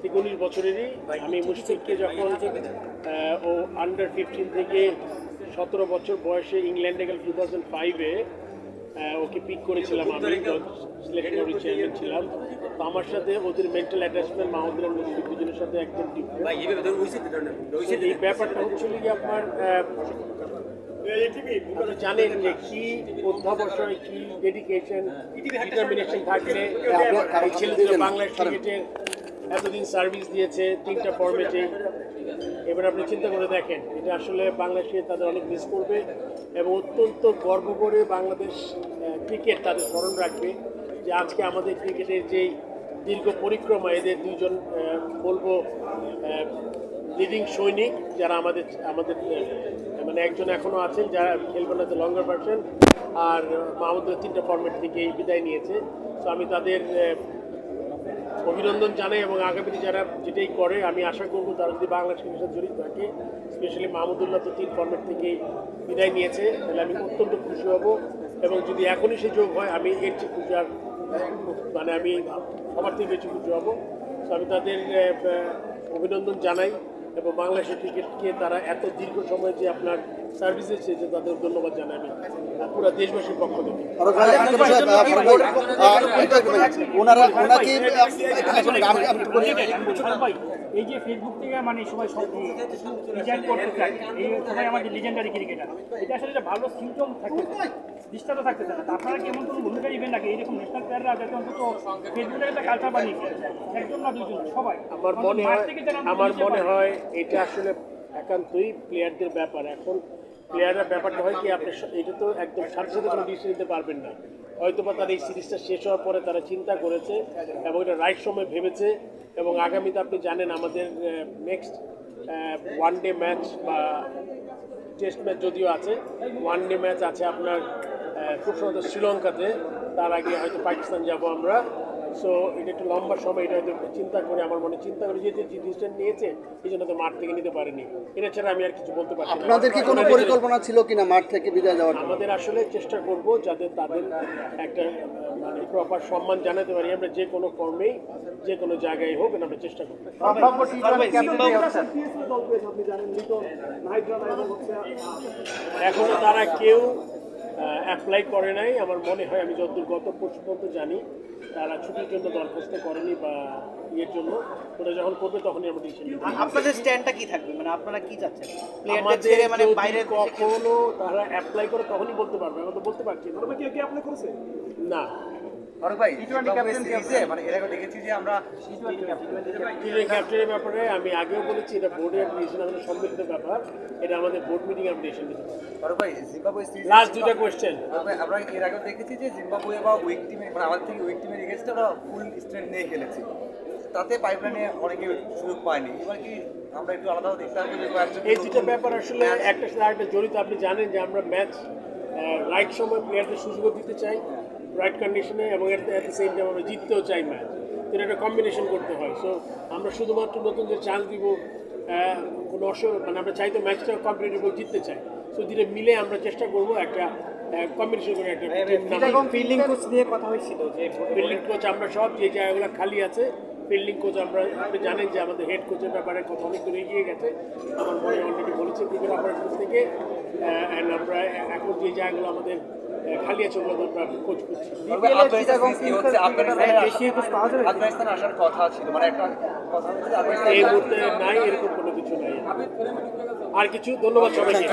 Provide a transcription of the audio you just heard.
থেকে উনিশ বছরেরই। আমি মুশফিককে যখন ও আন্ডার ফিফটিন থেকে সতেরো বছর বয়সে ইংল্যান্ডে গেল টু থাউজেন্ড ফাইভে ওকে পিক করেছিলাম আমি সিলেক্টরি চেয়ারম্যান ছিলাম। তো আমার সাথে ওদের মেন্টাল অ্যাটাচমেন্ট মাহমুদুল্লাহ মুশফিক দুজনের সাথে একদম। এই ব্যাপারটা হচ্ছিল কি আপনার জানেন যে কি অধ্যাবসায় কি ডেডিকেশন ডিটারমিনেশন থাকলে বাংলাদেশ ক্রিকেটে এতদিন সার্ভিস দিয়েছে, তিনটা ফর্মেটে এবার আপনি চিন্তা করে দেখেন, এটা আসলে বাংলাদেশে তাদের অনেক মিস করবে এবং অত্যন্ত গর্ব করে বাংলাদেশ ক্রিকেট তাদের স্মরণ রাখবে যে আজকে আমাদের ক্রিকেটের যেই দীর্ঘ পরিক্রমা, এদের দুজন বলব লিডিং সৈনিক যারা আমাদের আমাদের মানে একজন এখনও আছেন যারা খেলবেন না লঙ্গার ভার্সন আর মাহমুদের তিনটা ফর্মেট থেকেই বিদায় নিয়েছে। তো আমি তাদের অভিনন্দন জানাই এবং আগামীতে যারা যেটাই করে, আমি আশা করব তারা যদি বাংলা ক্রিকেটের সাথে জড়িত থাকে স্পেশালি মাহমুদুল্লাহ তো তিন ফর্মেট থেকে বিদায় নিয়েছে, তাহলে আমি অত্যন্ত খুশি হব। এবং যদি এখনই সে যোগ হয়, আমি এর চেয়ে খুশি আর মানে আমি সবার থেকে বেশি খুশি হব। তো আমি তাদের অভিনন্দন জানাই। এবং বাংলাদেশের ক্রিকেটকে তারা এত দীর্ঘ সময় যে আপনার সার্ভিস দিয়েছে তাদের ধন্যবাদ আহ, পুরো দেশবাসীর পক্ষ থেকে। এই যে ফেসবুক থেকে মানে সবাই করতে চায় এই সবাই আমাদের লিজেন্ডারি ক্রিকেটার এটা আসলে ভালো সিমটম থাকতে দৃষ্টান্ত থাকতে তা আপনারা কি এমন কোনো ভূমিকা নেবেন নাকি? এইরকম ন্যাশনাল প্লেয়াররা যাতে অন্তত একটা কালচার বানিয়ে ফেলে। একজন না দুজন সবাই। আমার মনে হয় আমার মনে হয় এটা আসলে একান্তই প্লেয়ারদের ব্যাপার। এখন প্লেয়াররা ব্যাপারটা হয় কি আপনি এটা তো একদম সাথে সাথে কোনো ডিসিশন নিতে পারবেন না। হয়তো বা তার এই সিরিজটা শেষ হওয়ার পরে তারা চিন্তা করেছে এবং এটা রাইট সময় ভেবেছে এবং আগামীতে আপনি জানেন আমাদের নেক্সট ওয়ান ডে ম্যাচ বা টেস্ট ম্যাচ যদিও আছে ওয়ান ডে ম্যাচ আছে আপনার খুব সম্ভবত শ্রীলঙ্কাতে তার আগে হয়তো পাকিস্তান যাব আমরা। সো এটা একটু লম্বা সময় এটা হয়তো চিন্তা করে আমার মনে চিন্তা করে যেহেতু যে ডিসিশন নিয়েছে এই জন্য তো মাঠ থেকে নিতে পারেনি। এটা ছাড়া আমি আর কিছু বলতে পারছি না। আপনাদের কি কোনো পরিকল্পনা ছিল কিনা মাঠ থেকে বিদায় যাওয়ার আমাদের আসলে চেষ্টা করব যাতে তাদের একটা মানে প্রপার সম্মান জানাতে পারি। আমরা যে কোনো কর্মেই যে কোনো জায়গায় হোক এটা আমরা চেষ্টা করব। এখনও তারা কেউ অ্যাপ্লাই করে নাই। আমার মনে হয় আমি যতদূর গত পরশু পর্যন্ত জানি তারা ছুটির জন্য দরখাস্ত করেনি বা ইয়ের জন্য। ওটা যখন করবে তখনই আমরা ডিসিশন আপনাদের স্ট্যান্ডটা কি থাকবে? মানে আপনারা কি চাচ্ছেন? প্লেয়ারদের ছেড়ে মানে বাইরে কখনো তারা অ্যাপ্লাই করে তখনই বলতে পারবে। আমরা তো বলতে পারছি না। না। ফারুক ভাই মানে এর আগে দেখেছি যে আমরা ক্যাপ্টেনের ব্যাপারে আমি আগেও বলেছি এটা বোর্ডে ডিসিশন আমাদের সম্মিলিত ব্যাপার। এটা আমাদের বোর্ড মিটিং আমরা ডিসিশন নিতে ফারুক ভাই জিম্বাবুয়ে সিরিজ লাস্ট দুটা কোয়েশ্চেন আমরা এর আগে দেখেছি যে জিম্বাবুয়ে বা উইক টিমে মানে আমাদের থেকে উইক টিমের আমরা ফুল স্ট্রেন্থ নিয়ে খেলেছি। তাতে পাইপলাইনে অনেকে সুযোগ পায়নি। এবার কি আমরা একটু আলাদাও দেখতে হবে এই দুটো ব্যাপার আসলে একটা সাথে আরেকটা জড়িত। আপনি জানেন যে আমরা ম্যাচ রাইট সময় প্লেয়ারদের সুযোগও দিতে চাই। রাইট কন্ডিশনে এবং অ্যাট দ্য সেম টাইম আমরা জিততেও চাই ম্যাচ তো এটা একটা কম্বিনেশন করতে হয়। সো আমরা শুধুমাত্র নতুন যে চান্স দিব কোনো অস মানে আমরা চাই তো ম্যাচটা কম্পিটিটিভ জিততে চাই। সো দিলে মিলে আমরা চেষ্টা করব একটা কম্বিনেশন করে একটা ফিল্ডিং কোচ নিয়ে কথা হয়েছিল যে ফিল্ডিং কোচ আমরা সব যে জায়গাগুলো খালি আছে ফিল্ডিং কোচ আমরা আপনি জানেন যে আমাদের হেড কোচের ব্যাপারে কথা অনেক দূর এগিয়ে গেছে। আমার মনে অলরেডি বলেছে ক্রিকেট অপারেশন থেকে। অ্যান্ড আমরা এখন যে জায়গাগুলো আমাদের খালি আছে ওগুলো আমরা কোচ করছি। আফগানিস্তান আসার কথা ছিল। মানে একটা কথা এই মুহূর্তে নাই এরকম কোনো কিছু নাই। আর কিছু ধন্যবাদ সবাইকে।